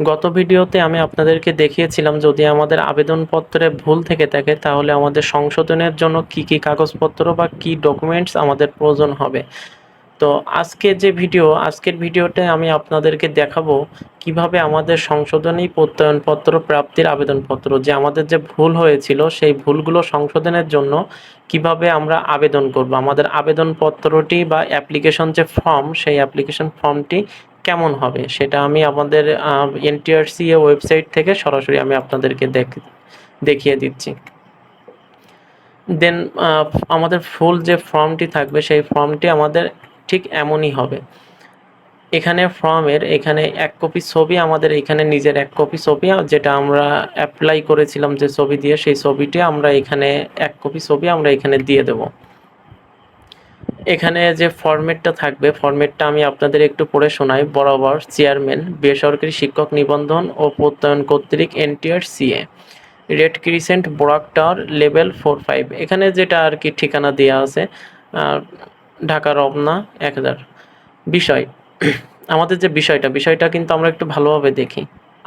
গত ভিডিওতে আমি আপনাদেরকে দেখিয়েছিলাম যদি আমাদের আবেদনপত্রে ভুল থেকে থাকে, তাহলে আমাদের সংশোধনের জন্য কি কি কাগজপত্র বা কি ডকুমেন্টস আমাদের প্রয়োজন হবে। তো আজকে যে ভিডিও, আজকের ভিডিওতে আমি আপনাদেরকে দেখাবো কীভাবে আমাদের সংশোধনী প্রত্যয়নপত্র, প্রাপ্তির আবেদনপত্র, যে আমাদের যে ভুল হয়েছিল, সেই ভুলগুলো সংশোধনের জন্য কীভাবে আমরা আবেদন করব। আমাদের আবেদনপত্রটি বা অ্যাপ্লিকেশন যে ফর্ম সেই অ্যাপ্লিকেশন ফর্মটি কেমন হবে, সেটা আমি আমাদের এনটিআরসি ওয়েবসাইট থেকে সরাসরি আমি আপনাদেরকে দেখ, দেখিয়ে দিচ্ছি। দেন আমাদের ফুল যে ফর্মটি থাকবে, সেই ফর্মটি আমাদের ঠিক এমনই হবে। এখানে ফর্মের এখানে এক কপি ছবি, আমাদের এখানে নিজের এক কপি ছবি, যেটা আমরা অ্যাপ্লাই করেছিলাম যে ছবি দিয়ে, সেই ছবিটি আমরা এখানে এক কপি ছবি আমরা এখানে দিয়ে দেব। এখানে যে ফরম্যাটটা থাকবে, ফরম্যাটটা আমি আপনাদের একটু পড়ে শোনাই। বরাবর চেয়ারম্যান, বেসরকারি শিক্ষক নিবন্ধন ও প্রত্যয়ন কর্তৃক NTR CA red crescent Borak tower level four five. এখানে যেটা আর কি ঠিকানা দেওয়া আছে ঢাকা রমনা এক হাজার। বিষয়, আমাদের যে বিষয়টা বিষয়টা কিন্তু আমরা একটু ভালোভাবে দেখি।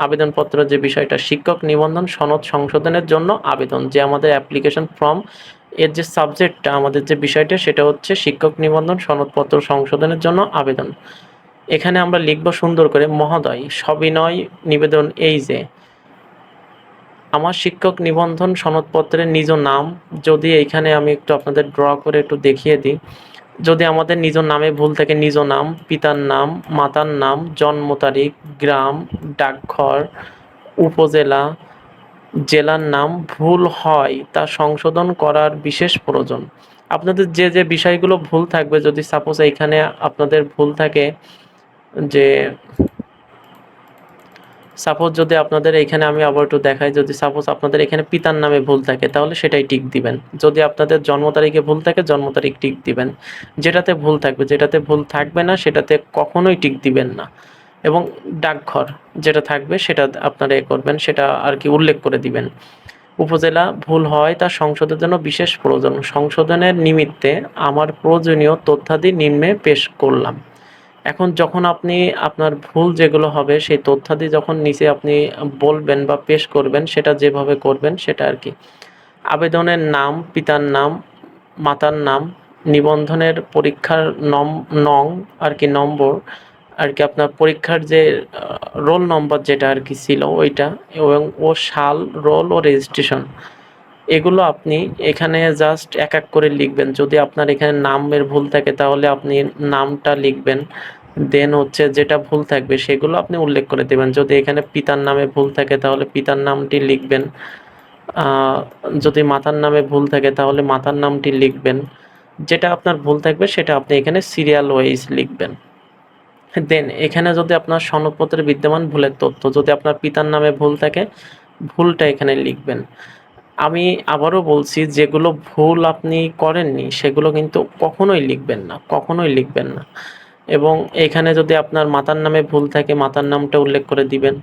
আবেদনপত্র যে বিষয়টা, শিক্ষক নিবন্ধন সনদ সংশোধনের জন্য আবেদন, যে আমাদের অ্যাপ্লিকেশন ফর্ম এর যে সাবজেক্টটা, আমাদের যে বিষয়টা, সেটা হচ্ছে শিক্ষক নিবন্ধন সনদপত্র সংশোধনের জন্য আবেদন। এখানে আমরা লিখব সুন্দর করে মহোদয়, সবিনয় নিবেদন এই যে, আমার শিক্ষক নিবন্ধন সনদপত্রের নিজ নাম, যদি এইখানে আমি একটু আপনাদের ড্র করে একটু দেখিয়ে দিই, যদি আমাদের নিজ নামে ভুল থাকে, নিজ নাম, পিতার নাম, মাতার নাম, জন্ম তারিখ, গ্রাম, ডাকঘর, উপজেলা জেলার নাম ভুল হয় তা সংশোধন করার বিশেষ প্রয়োজন। আপনাদের যে যে বিষয়গুলো ভুল থাকবে, যদি সাপোজ এইখানে আপনাদের ভুল থাকে যে সাপোজ যদি আপনাদের এখানে আমি আবার একটু দেখাই, যদি সাপোজ আপনাদের এখানে পিতার নামে ভুল থাকে, তাহলে সেটাই টিক দিবেন। যদি আপনাদের জন্ম তারিখে ভুল থাকে, জন্ম তারিখ টিক দিবেন। যেটাতে ভুল থাকবে, যেটাতে ভুল থাকবে না, সেটাতে কখনোই টিক দিবেন না। এবং ডাকঘর যেটা থাকবে সেটা আপনারা এ করবেন, সেটা আর কি উল্লেখ করে দিবেন। উপজেলা ভুল হয় তা সংশোধনের জন্য বিশেষ প্রয়োজন। সংশোধনের নিমিত্তে আমার প্রয়োজনীয় তথ্যাদি নিম্নে পেশ করলাম। এখন যখন আপনি আপনার ভুল যেগুলো হবে, সেই তথ্যাদি যখন নিচে আপনি বলবেন বা পেশ করবেন, সেটা যেভাবে করবেন, সেটা আর কি। আবেদনের নাম, পিতার নাম, মাতার নাম, নিবন্ধনের পরীক্ষার নম, নং, আর কি নম্বর আর কি আপনার পরীক্ষার যে রোল নম্বর যেটা আর কি ছিল ওইটা এবং ও সাল রোল ও রেজিস্ট্রেশন এগুলো আপনি এখানে জাস্ট এক এক করে লিখবেন। যদি আপনার এখানে নামের ভুল থাকে তাহলে আপনি নামটা লিখবেন। দেন হচ্ছে যেটা ভুল থাকবে সেগুলো আপনি উল্লেখ করে দেবেন। যদি এখানে পিতার নামে ভুল থাকে তাহলে পিতার নামটি লিখবেন। যদি মাতার নামে ভুল থাকে তাহলে মাতার নামটি লিখবেন। যেটা আপনার ভুল থাকবে সেটা আপনি এখানে সিরিয়াল ওয়াইজ লিখবেন। দেন এখানে যদি আপনার সনদপত্রে বিদ্যমান ভুলের তথ্য যদি আপনার পিতার নামে ভুল থাকে, ভুলটা এখানে লিখবেন। আমি আবারও বলছি, যেগুলো ভুল আপনি করেননি, সেগুলো কিন্তু কখনোই লিখবেন না, কখনোই লিখবেন না। এবং এখানে যদি আপনার মাতার নামে ভুল থাকে, মাতার নামটা উল্লেখ করে দিবেন।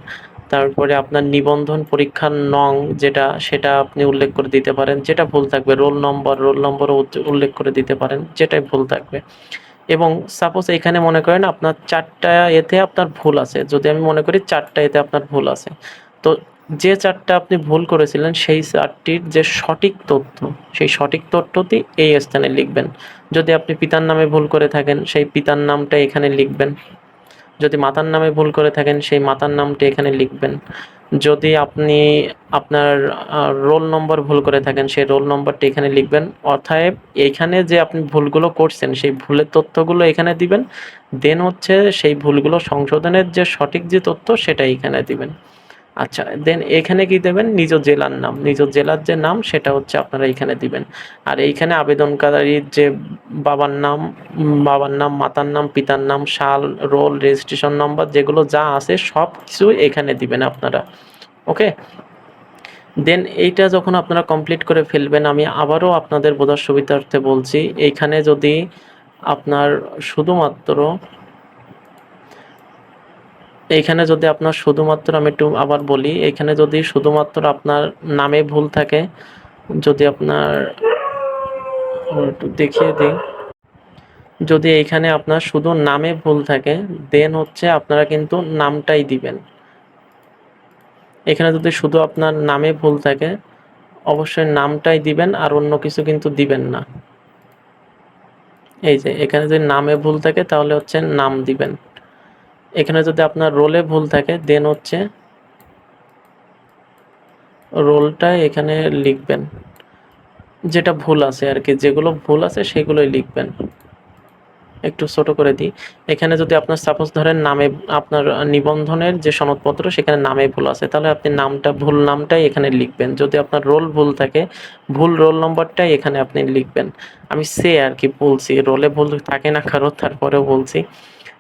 তারপরে আপনার নিবন্ধন পরীক্ষার নং যেটা, সেটা আপনি উল্লেখ করে দিতে পারেন। যেটা ভুল থাকবে, রোল নম্বর, রোল নম্বরও উল্লেখ করে দিতে পারেন, যেটাই ভুল থাকবে। এবং সাপোজ এখানে মনে করেন আপনার চারটা এতে আপনার ভুল আছে। যদি আমি মনে করি চারটা এতে আপনার ভুল আছে। তো যে চারটা আপনি ভুল করেছিলেন, সেই চারটির যে সঠিক তথ্য, সেই সঠিক তথ্যটি এই স্থানে লিখবেন। যদি আপনি পিতার নামে ভুল করে থাকেন, সেই পিতার নামটা এখানে লিখবেন। যদি মাতার নামে ভুল করে থাকেন, সেই মাতার নামটি এখানে লিখবেন। যদি আপনি আপনার রোল নম্বর ভুল করে থাকেন, সেই রোল নম্বরটি এখানে লিখবেন। অর্থাৎ এইখানে যে আপনি ভুলগুলো করছেন, সেই ভুলের তথ্যগুলো এখানে দিবেন। দেন হচ্ছে সেই ভুলগুলো সংশোধনের যে সঠিক যে তথ্য, সেটা এখানে দিবেন। আচ্ছা দেন এখানে কি দেবেন? নিজ জেলার নাম। নিজ জেলার যে নাম, সেটা হচ্ছে আপনারা এখানে দিবেন। আর এইখানে আবেদনকারীর যে বাবার নাম বাবার নাম, মাতার নাম, পিতার নাম, সাল, রোল, রেজিস্ট্রেশন নাম্বার, যেগুলো যা আছে, সব কিছু এখানে দিবেন আপনারা। ওকে? দেন এইটা যখন আপনারা কমপ্লিট করে ফেলবেন, আমি আবারও আপনাদের বোঝার সুবিধার্থে বলছি, এইখানে যদি আপনার শুধুমাত্র এইখানে যদি আপনার শুধুমাত্র আমি একটু আবার বলি এখানে যদি শুধুমাত্র আপনার নামে ভুল থাকে, যদি আপনার একটু দেখিয়ে দিই। যদি এইখানে আপনার শুধু নামে ভুল থাকে দেন হচ্ছে আপনারা কিন্তু নামটাই দিবেন। এখানে যদি শুধু আপনার নামে ভুল থাকে, অবশ্যই নামটাই দিবেন আর অন্য কিছু কিন্তু দিবেন না। এই যে, এখানে যদি নামে ভুল থাকে, তাহলে হচ্ছে নাম দিবেন। এখানে যদি আপনার রোলে ভুল থাকে দেন হচ্ছে রোলটা এখানে লিখবেন। যেটা ভুল আছে আর কি, যেগুলো ভুল আছে সেগুলোই লিখবেন। একটু ছোট করে দিই। এখানে যদি আপনার সাপোজ ধরেন নামে, আপনার নিবন্ধনের যে সনদপত্র, সেখানে নামে ভুল আছে, তাহলে আপনি নামটা, ভুল নামটাই এখানে লিখবেন। যদি আপনার রোল ভুল থাকে, ভুল রোল নম্বরটাই এখানে আপনি লিখবেন। আমি সে আর কি বলছি, রোলে ভুল থাকে না, কারও, তারপরেও বলছি।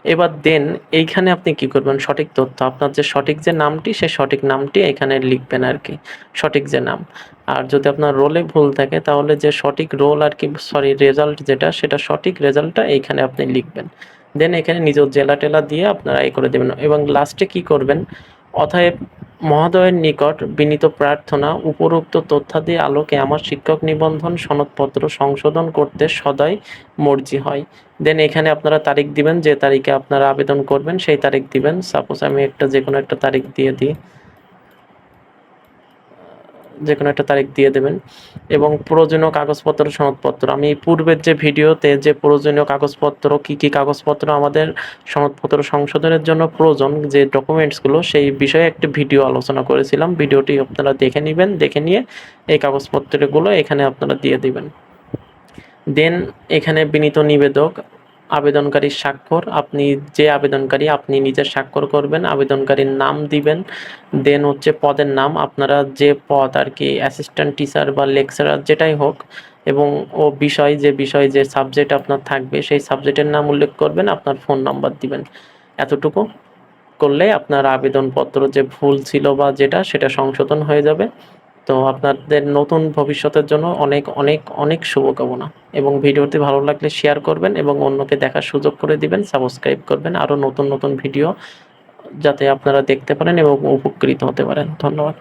এবার দেন এইখানে আপনি কি করবেন? সঠিক তথ্য। আপনার যে সঠিক যে নামটি, সে সঠিক নামটি এখানে লিখবেন আর কি সঠিক যে নাম। আর যদি আপনার রোলে ভুল থাকে, তাহলে যে সঠিক রোল আর কি সরি রেজাল্ট যেটা, সেটা সঠিক রেজাল্টটা এইখানে আপনি লিখবেন। দেন এখানে নিজের জেলা টেলা দিয়ে আপনারা এই করে দেবেন। এবং লাস্টে কি করবেন? অতএব মহোদয়ের নিকট বিনীত প্রার্থনা, উপরোক্ত তথ্যাদি আলোকে আমার শিক্ষক নিবন্ধন সনদপত্র সংশোধন করতে সদয় মর্জি হয়। দেন এখানে আপনারা তারিখ দিবেন, যে তারিখে আপনারা আবেদন করবেন, সেই তারিখ দিবেন। সাপোজ আমি একটা যে কোনো একটা তারিখ দিয়ে দিই। যে কোনো একটা তারিখ দিয়ে দেবেন। এবং প্রয়োজনীয় কাগজপত্র, সনদপত্র। আমি পূর্বের যে ভিডিওতে যে প্রয়োজনীয় কাগজপত্র, কি কি কাগজপত্র আমাদের সনদপত্র সংশোধনের জন্য প্রয়োজন, যে ডকুমেন্টসগুলো, সেই বিষয়ে একটি ভিডিও আলোচনা করেছিলাম। ভিডিওটি আপনারা দেখে নেবেন, দেখে নিয়ে এই কাগজপত্রগুলো এখানে আপনারা দিয়ে দিবেন। দেন এখানে বিনীত নিবেদক আবেদনকারীর স্বাক্ষর, আপনি যে আবেদনকারী, আপনি নিজের স্বাক্ষর করবেন, আবেদনকারীর নাম দিবেন। দেন হচ্ছে পদের নাম, আপনারা যে পদ আর কি অ্যাসিস্ট্যান্ট টিচার বা লেকচারার যেটাই হোক, এবং ও বিষয়, যে বিষয়, যে সাবজেক্ট আপনার থাকবে, সেই সাবজেক্টের নাম উল্লেখ করবেন, আপনার ফোন নাম্বার দিবেন। এতটুকু করলে আপনার আবেদনপত্র যে ভুল ছিল বা যেটা, সেটা সংশোধন হয়ে যাবে। তো আপনাদের নতুন ভবিষ্যতের জন্য অনেক অনেক অনেক শুভকামনা। এবং ভিডিওটি ভালো লাগলে শেয়ার করবেন এবং অন্যকে দেখার সুযোগ করে দিবেন সাবস্ক্রাইব করবেন, আরও নতুন নতুন ভিডিও যাতে আপনারা দেখতে পারেন এবং উপকৃত হতে পারেন। ধন্যবাদ।